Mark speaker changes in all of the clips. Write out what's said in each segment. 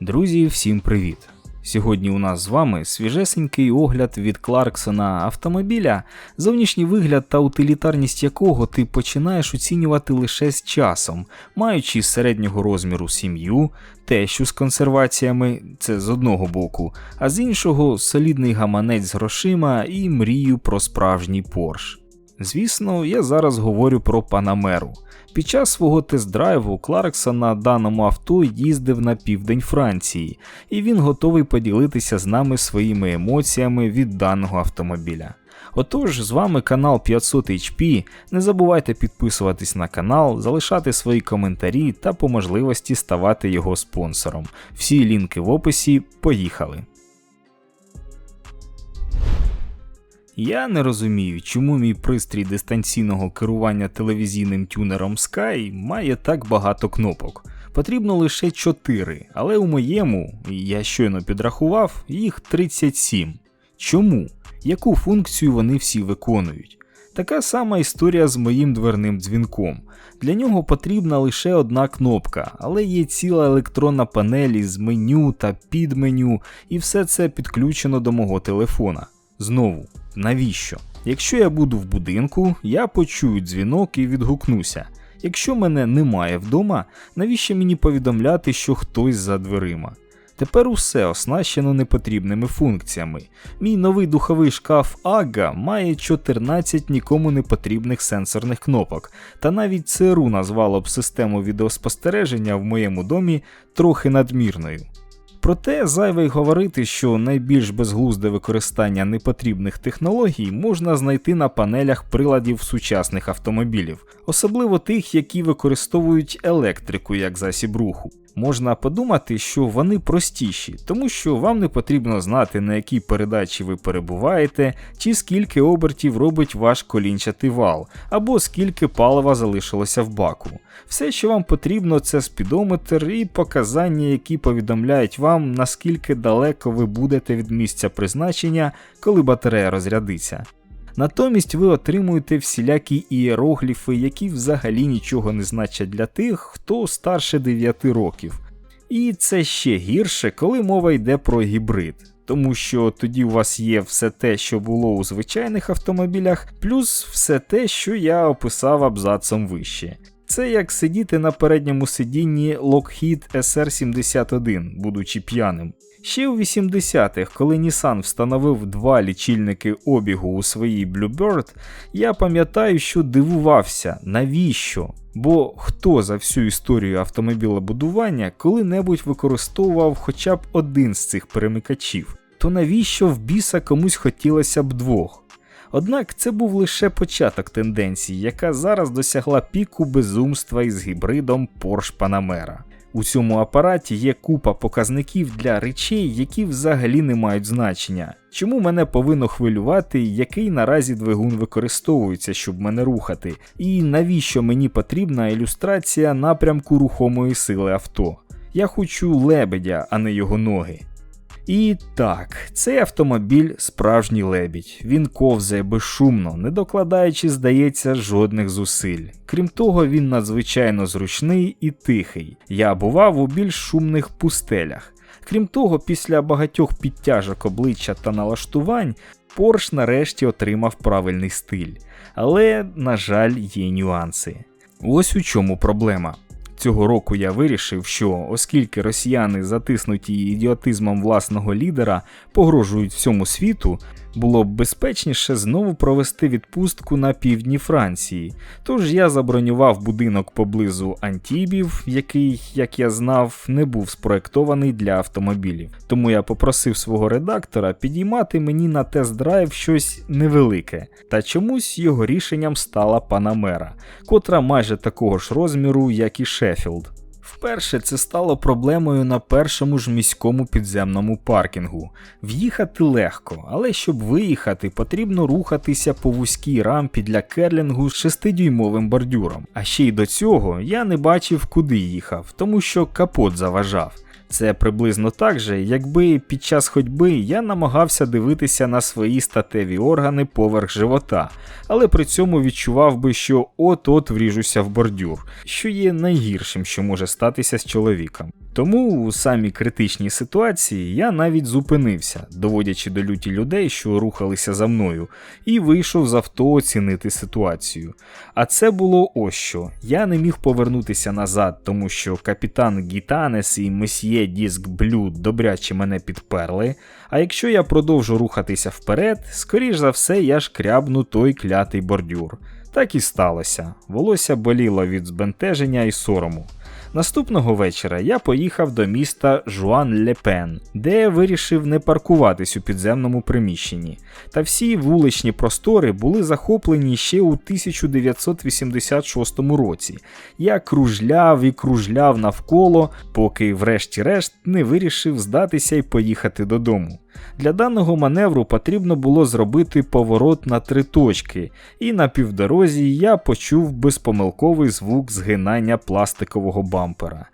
Speaker 1: Друзі, всім привіт! Сьогодні у нас з вами свіжесенький огляд від Кларксона автомобіля, зовнішній вигляд та утилітарність якого ти починаєш оцінювати лише з часом, маючи середнього розміру сім'ю, тещу з консерваціями, це з одного боку, а з іншого солідний гаманець з грошима і мрію про справжній Порш. Звісно, я зараз говорю про Панамеру. Під час свого тест-драйву Кларксон на даному авто їздив на південь Франції, і він готовий поділитися з нами своїми емоціями від даного автомобіля. Отож, з вами канал 500 HP. Не забувайте підписуватись на канал, залишати свої коментарі та по можливості ставати його спонсором. Всі лінки в описі. Поїхали! Я не розумію, чому мій пристрій дистанційного керування телевізійним тюнером Sky має так багато кнопок. Потрібно лише 4, але у моєму, я щойно підрахував, їх 37. Чому? Яку функцію вони всі виконують? Така сама історія з моїм дверним дзвінком. Для нього потрібна лише одна кнопка, але є ціла електронна панель із меню та підменю, і все це підключено до мого телефона. Знову, навіщо? Якщо я буду в будинку, я почую дзвінок і відгукнуся. Якщо мене немає вдома, навіщо мені повідомляти, що хтось за дверима? Тепер усе оснащено непотрібними функціями. Мій новий духовий шкаф Ага має 14 нікому не потрібних сенсорних кнопок, та навіть ЦРУ назвало б систему відеоспостереження в моєму домі трохи надмірною. Проте зайве й говорити, що найбільш безглузде використання непотрібних технологій можна знайти на панелях приладів сучасних автомобілів, особливо тих, які використовують електрику як засіб руху. Можна подумати, що вони простіші, тому що вам не потрібно знати, на якій передачі ви перебуваєте, чи скільки обертів робить ваш колінчатий вал, або скільки палива залишилося в баку. Все, що вам потрібно, це спідометр і показання, які повідомляють вам, наскільки далеко ви будете від місця призначення, коли батарея розрядиться. Натомість ви отримуєте всілякі ієрогліфи, які взагалі нічого не значать для тих, хто старше 9 років. І це ще гірше, коли мова йде про гібрид, тому що тоді у вас є все те, що було у звичайних автомобілях, плюс все те, що я описав абзацом вище. Це як сидіти на передньому сидінні Lockheed SR-71, будучи п'яним. Ще у 80-х, коли Nissan встановив два лічильники обігу у своїй Bluebird, я пам'ятаю, що дивувався, навіщо? Бо хто за всю історію автомобілебудування коли-небудь використовував хоча б один з цих перемикачів, то навіщо в біса комусь хотілося б двох? Однак це був лише початок тенденції, яка зараз досягла піку безумства із гібридом Porsche Panamera. У цьому апараті є купа показників для речей, які взагалі не мають значення. Чому мене повинно хвилювати, який наразі двигун використовується, щоб мене рухати, і навіщо мені потрібна ілюстрація напрямку рухомої сили авто? Я хочу лебедя, а не його ноги. І так, цей автомобіль справжній лебідь. Він ковзає безшумно, не докладаючи, здається, жодних зусиль. Крім того, він надзвичайно зручний і тихий. Я бував у більш шумних пустелях. Крім того, після багатьох підтяжок обличчя та налаштувань, Порш нарешті отримав правильний стиль. Але, на жаль, є нюанси. Ось у чому проблема. Цього року я вирішив, що оскільки росіяни, затиснуті ідіотизмом власного лідера, погрожують всьому світу, було б безпечніше знову провести відпустку на півдні Франції. Тож я забронював будинок поблизу Антібів, який, як я знав, не був спроектований для автомобілів. Тому я попросив свого редактора підіймати мені на тест-драйв щось невелике, та чомусь його рішенням стала Панамера, котра майже такого ж розміру, як і Шеффілд. Вперше це стало проблемою на першому ж міському підземному паркінгу. В'їхати легко, але щоб виїхати, потрібно рухатися по вузькій рампі для керлінгу з 6-дюймовим бордюром. А ще й до цього я не бачив, куди їхав, тому що капот заважав. Це приблизно так же, якби під час ходьби я намагався дивитися на свої статеві органи поверх живота, але при цьому відчував би, що от-от вріжуся в бордюр, що є найгіршим, що може статися з чоловіком. Тому у самій критичній ситуації я навіть зупинився, доводячи до люті людей, що рухалися за мною, і вийшов з авто оцінити ситуацію. А це було ось що. Я не міг повернутися назад, тому що капітан Гітанес і месьє Діск Блю добряче мене підперли. А якщо я продовжу рухатися вперед, скоріш за все я шкрябну той клятий бордюр. Так і сталося. Волосся боліло від збентеження і сорому. Наступного вечора я поїхав до міста Жуан-Лепен, де я вирішив не паркуватись у підземному приміщенні. Та всі вуличні простори були захоплені ще у 1986 році. Я кружляв і кружляв навколо, поки, врешті-решт, не вирішив здатися і поїхати додому. Для даного маневру потрібно було зробити поворот на три точки, і на півдорозі я почув безпомилковий звук згинання пластикового бампера.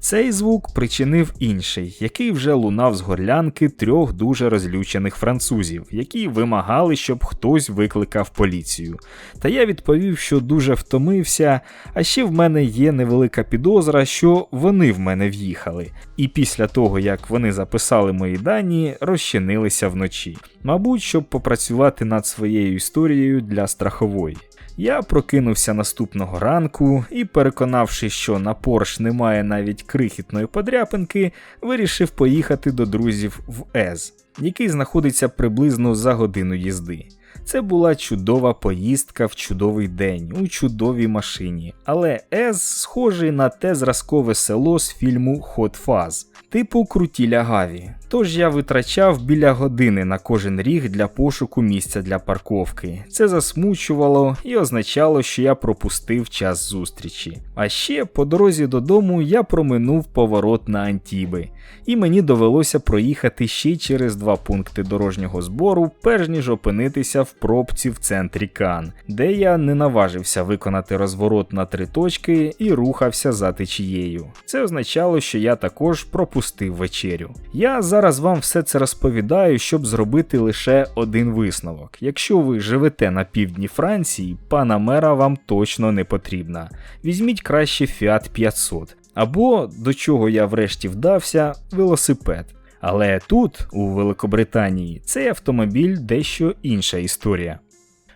Speaker 1: Цей звук причинив інший, який вже лунав з горлянки трьох дуже розлючених французів, які вимагали, щоб хтось викликав поліцію. Та я відповів, що дуже втомився, а ще в мене є невелика підозра, що вони в мене в'їхали, і після того, як вони записали мої дані, розчинилися вночі. Мабуть, щоб попрацювати над своєю історією для страхової. Я прокинувся наступного ранку і, переконавшись, що на Порш немає навіть крихітної подряпинки, вирішив поїхати до друзів в Ез, який знаходиться приблизно за годину їзди. Це була чудова поїздка в чудовий день у чудовій машині, але Ез схожий на те зразкове село з фільму Hot Fuzz, типу круті лягаві. Тож я витрачав біля години на кожен ріг для пошуку місця для парковки. Це засмучувало і означало, що я пропустив час зустрічі. А ще по дорозі додому я проминув поворот на Антіби, і мені довелося проїхати ще через два пункти дорожнього збору, перш ніж опинитися в пробці в центрі Кан, де я не наважився виконати розворот на три точки і рухався за течією. Це означало, що я також пропустив вечерю. Я зараз вам все це розповідаю, щоб зробити лише один висновок. Якщо ви живете на півдні Франції, пана мера вам точно не потрібна. Візьміть краще Fiat 500. Або до чого я врешті вдався, велосипед. Але тут, у Великобританії, цей автомобіль дещо інша історія.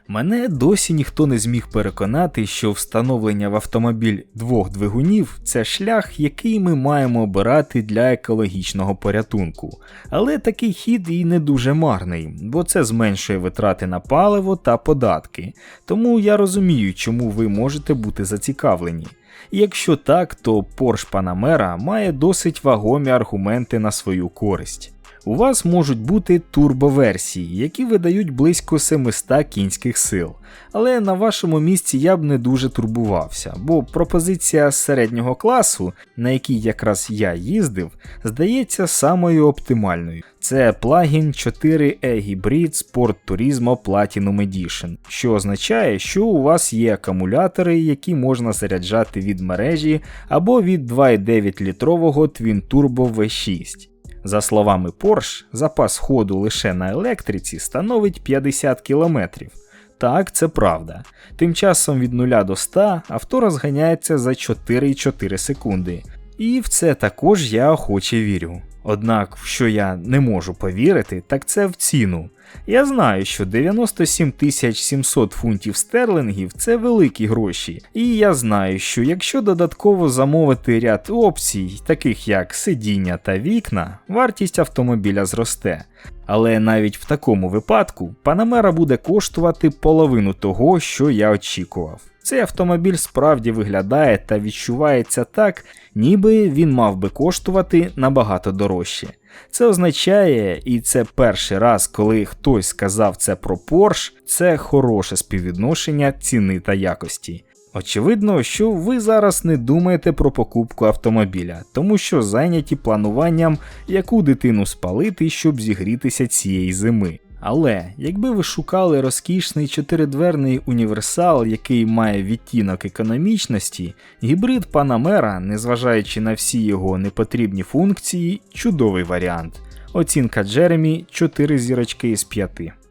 Speaker 1: Мене досі ніхто не зміг переконати, що встановлення в автомобіль двох двигунів це шлях, який ми маємо обирати для екологічного порятунку. Але такий хід і не дуже марний, бо це зменшує витрати на паливо та податки. Тому я розумію, чому ви можете бути зацікавлені. Якщо так, то Porsche Panamera має досить вагомі аргументи на свою користь. У вас можуть бути турбоверсії, які видають близько 700 кінських сил. Але на вашому місці я б не дуже турбувався, бо пропозиція середнього класу, на якій якраз я їздив, здається самою оптимальною. Це плагін 4 e Hybrid Sport Turismo Platinum Edition, що означає, що у вас є акумулятори, які можна заряджати від мережі або від 2,9 літрового Twin Turbo V6. За словами Porsche, запас ходу лише на електриці становить 50 км. Так, це правда. Тим часом від 0 до 100 авто розганяється за 4,4 секунди. І в це також я охоче вірю. Однак, в що я не можу повірити, так це в ціну. Я знаю, що 97 700 фунтів стерлингів це великі гроші, і я знаю, що якщо додатково замовити ряд опцій, таких як сидіння та вікна, вартість автомобіля зросте. Але навіть в такому випадку Панамера буде коштувати половину того, що я очікував. Цей автомобіль справді виглядає та відчувається так, ніби він мав би коштувати набагато дорожче. Це означає, і це перший раз, коли хтось сказав це про Porsche, це хороше співвідношення ціни та якості. Очевидно, що ви зараз не думаєте про покупку автомобіля, тому що зайняті плануванням, яку дитину спалити, щоб зігрітися цієї зими. Але якби ви шукали розкішний чотиридверний універсал, який має відтінок економічності, гібрид Panamera, незважаючи на всі його непотрібні функції, чудовий варіант. Оцінка Джеремі 4 зірочки із 5.